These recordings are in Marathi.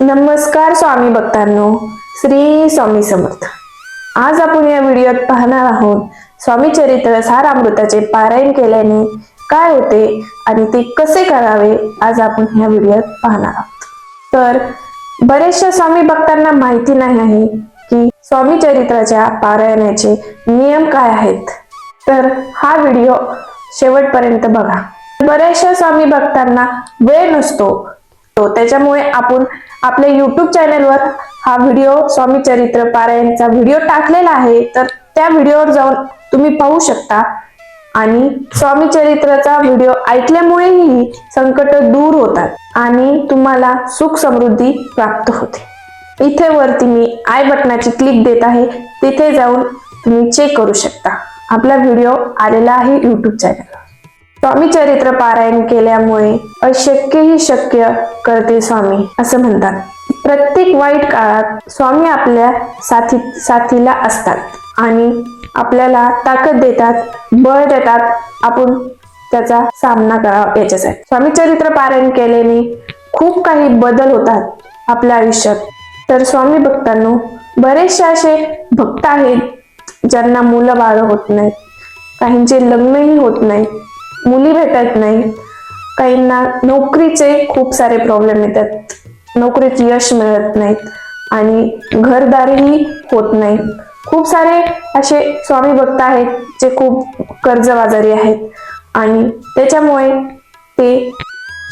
नमस्कार स्वामी भक्तांनो श्री स्वामी समर्थ. आज आपण या व्हिडिओत पाहणार आहोत स्वामी चरित्र सारामृताचे पारायण केल्याने काय होते आणि ते कसे करावे आज आपण ह्या व्हिडिओत पाहणार आहोत. तर बरेचशा स्वामी भक्तांना माहिती नाही आहे की स्वामी चरित्राच्या पारायणाचे नियम काय आहेत. तर हा व्हिडिओ शेवटपर्यंत बघा. बऱ्याचशा स्वामी भक्तांना वेळ नसतो त्याच्यामुळे आपण आपल्या युट्यूब चॅनलवर हा व्हिडिओ स्वामी चरित्र पारायणचा व्हिडिओ टाकलेला आहे. तर त्या व्हिडिओवर जाऊन तुम्ही पाहू शकता. आणि स्वामी चरित्राचा व्हिडिओ ऐकल्यामुळेही संकट दूर होतात आणि तुम्हाला सुख समृद्धी प्राप्त होते. इथे वरती मी आय बटनाची क्लिक देत आहे. तिथे जाऊन तुम्ही चेक करू शकता. आपला व्हिडिओ आलेला आहे युट्यूब चॅनलवर स्वामी चरित्र पारायण केल्यामुळे अशक्यही शक्य करते स्वामी असं म्हणतात. प्रत्येक वाईट काळात स्वामी आपल्या साथी साथीला असतात आणि आपल्याला ताकद देतात बळ देतात आपण त्याचा सामना करावा याच्यासाठी. स्वामी चरित्र पारायण केल्याने खूप काही बदल होतात आपल्या आयुष्यात. तर स्वामी भक्तांनो बरेचसे असे भक्त आहेत ज्यांना मुलं बाळ होत नाहीत काहींचे लग्नही होत नाही मुली भेटत नाही काहींना नोकरीचे खूप सारे प्रॉब्लेम येतात. नोकरीत यश मिळत नाहीत आणि घरदारही होत नाही खूप सारे असे स्वामी भक्त आहेत जे खूप कर्जबाजारी आहेत आणि त्याच्यामुळे ते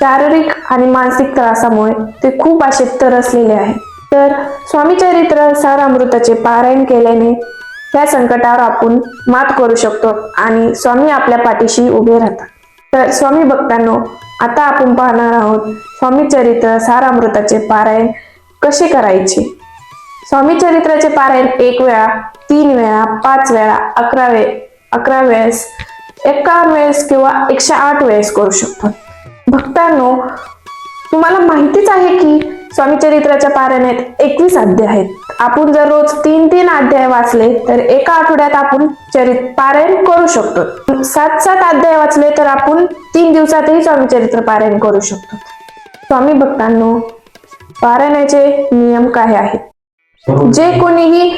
शारीरिक आणि मानसिक त्रासामुळे ते खूप असे तरसलेले आहेत. तर स्वामी चरित्र सारामृताचे पारायण केल्याने ह्या संकटावर आपण मात करू शकतो आणि स्वामी आपल्या पाठीशी उभे राहतात. तर स्वामी भक्तांनो आता आपण पाहणार आहोत स्वामी चरित्र सारामृताचे पारायण कसे करायचे? स्वामी चरित्राचे पारायण एक वेळा तीन वेळा पाच वेळा अकरा वे अकरा वेळेस एकावन्न वेळेस किंवा एकशे आठ वेळेस करू शकतो. भक्तांनो तुम्हाला माहितीच आहे की स्वामी चरित्राच्या पारायणात एकवीस अध्याय आहेत. आपण जर रोज तीन तीन अध्याय वाचले तर एका आठवड्यात आपण चरित पारायण करू शकतो. सात सात अध्याय वाचले तर आपण तीन दिवसातही स्वामी चरित्र पारायण करू शकतो. स्वामी भक्तांनो पारायणाचे नियम काय आहेत? जे कोणीही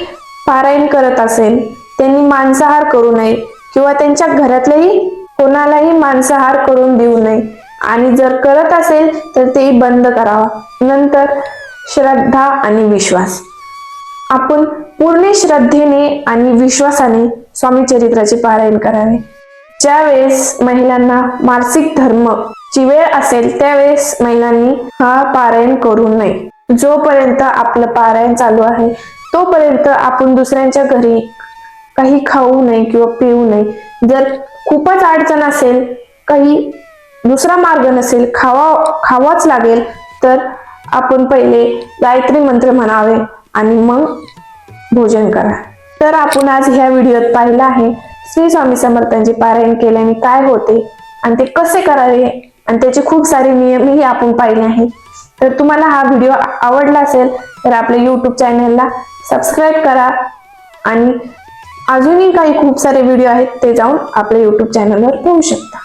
पारायण करत असेल त्यांनी मांसाहार करू नये किंवा त्यांच्या घरातलेही कोणालाही मांसाहार करून देऊ नये. आणि जर करत असेल तर तेही बंद करावा. नंतर श्रद्धा आणि विश्वास. आपण पूर्ण श्रद्धेने आणि विश्वासाने स्वामी चरित्राचे पारायण करावे. ज्यावेळेस महिलांना मानसिक धर्म ची वेळ असेल त्यावेळेस महिलांनी हा पारायण करू नये. जोपर्यंत आपलं पारायण चालू आहे तोपर्यंत आपण दुसऱ्यांच्या घरी काही खाऊ नये किंवा पिऊ नये. जर खूपच अडचण असेल काही दुसरा मार्ग नसेल खावा खावाच लागेल तर आपण पहिले गायत्री मंत्र म्हणावे. आणि मग भोजन करा. तर आपण आज ह्या व्हिडिओत पाहिलं आहे श्री स्वामी समर्थांचे पारायण केल्याने काय होते आणि ते कसे करावे आणि त्याचे खूप सारे नियमही आपण पाहिले आहेत. तर तुम्हाला हा व्हिडिओ आवडला असेल तर आपल्या यूट्यूब चॅनलला सबस्क्राईब करा. आणि अजूनही काही खूप सारे व्हिडिओ आहेत ते जाऊन आपल्या यूट्यूब चॅनलवर पाहू शकता.